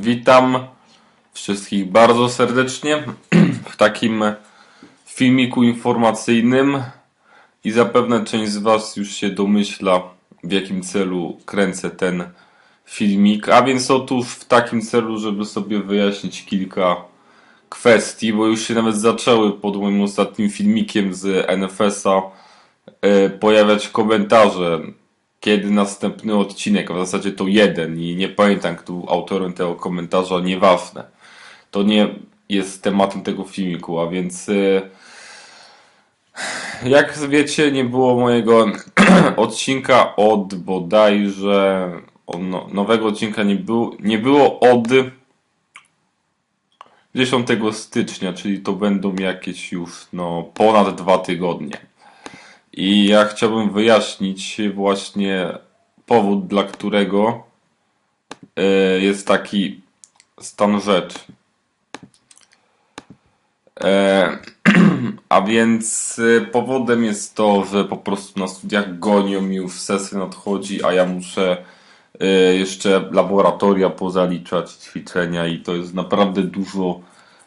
Witam wszystkich bardzo serdecznie w takim filmiku informacyjnym i zapewne część z Was już się domyśla w jakim celu kręcę ten filmik, a więc otóż w takim celu, żeby sobie wyjaśnić kilka kwestii, bo już się nawet zaczęły pod moim ostatnim filmikiem z NFS-a e, pojawiać komentarze, kiedy następny odcinek, a w zasadzie to jeden i nie pamiętam kto był autorem tego komentarza, nieważne. To nie jest tematem tego filmiku, a więc e, jak wiecie, nie było mojego odcinka od bodajże od no, nowego odcinka nie było, nie było od 10 stycznia, czyli to będą jakieś już no, ponad dwa tygodnie. I ja chciałbym wyjaśnić właśnie powód, dla którego e, jest taki stan rzeczy. E, a więc e, powodem jest to, że po prostu na studiach gonią mi już sesja nadchodzi, a ja muszę jeszcze laboratoria pozaliczać, ćwiczenia i to jest naprawdę dużo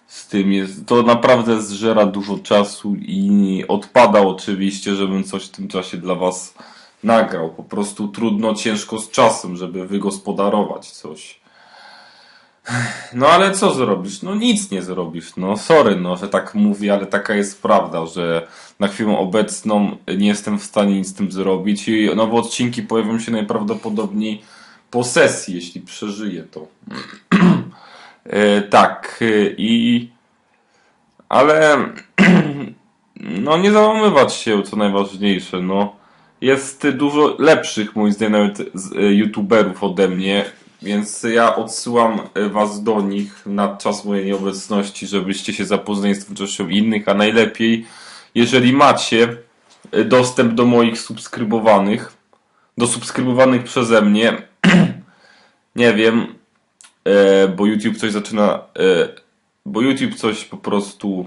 z tym jest, to naprawdę zżera dużo czasu i odpada oczywiście, żebym coś w tym czasie dla Was nagrał. Po prostu trudno, ciężko z czasem, żeby wygospodarować coś. No ale co zrobisz? No nic nie zrobisz. No sorry, no, że tak mówię, ale taka jest prawda, że na chwilę obecną nie jestem w stanie nic z tym zrobić i nowe odcinki pojawią się najprawdopodobniej po sesji, jeśli przeżyję to. E, tak, e, i. Ale. No, nie załamywać się, co najważniejsze. No, jest dużo lepszych, moim zdaniem, nawet e, youtuberów ode mnie, więc ja odsyłam Was do nich na czas mojej nieobecności, żebyście się zapoznali z twórczością innych, a najlepiej, jeżeli macie dostęp do moich subskrybowanych, do subskrybowanych przeze mnie, nie wiem, bo YouTube coś zaczyna, e, bo YouTube coś po prostu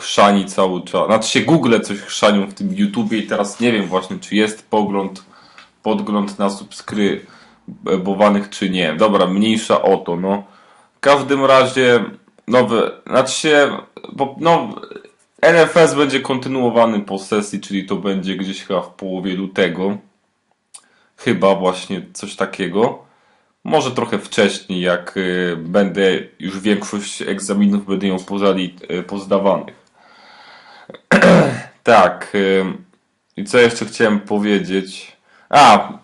chrzani cały czas. Znaczy się Google coś chrzanią w tym YouTubie i teraz nie wiem właśnie, czy jest pogląd, podgląd na subskrybowanych, czy nie. Dobra, mniejsza o to, no. W każdym razie nowe, znaczy się, bo, no, NFS będzie kontynuowany po sesji, czyli to będzie gdzieś chyba w połowie lutego. Chyba właśnie coś takiego. Może trochę wcześniej, jak y, będę już większość egzaminów będę ją pozali, y, pozdawanych. tak. Y, I co jeszcze chciałem powiedzieć? A,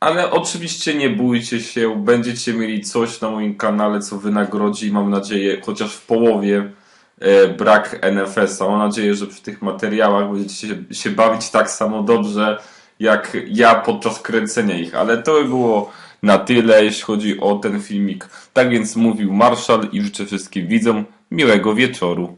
ale oczywiście nie bójcie się, będziecie mieli coś na moim kanale, co wynagrodzi, mam nadzieję, chociaż w połowie brak NFS-a. Mam nadzieję, że przy tych materiałach będziecie się bawić tak samo dobrze, jak ja podczas kręcenia ich. Ale to by było na tyle, jeśli chodzi o ten filmik. Tak więc mówił Marszal i życzę wszystkim widzom miłego wieczoru.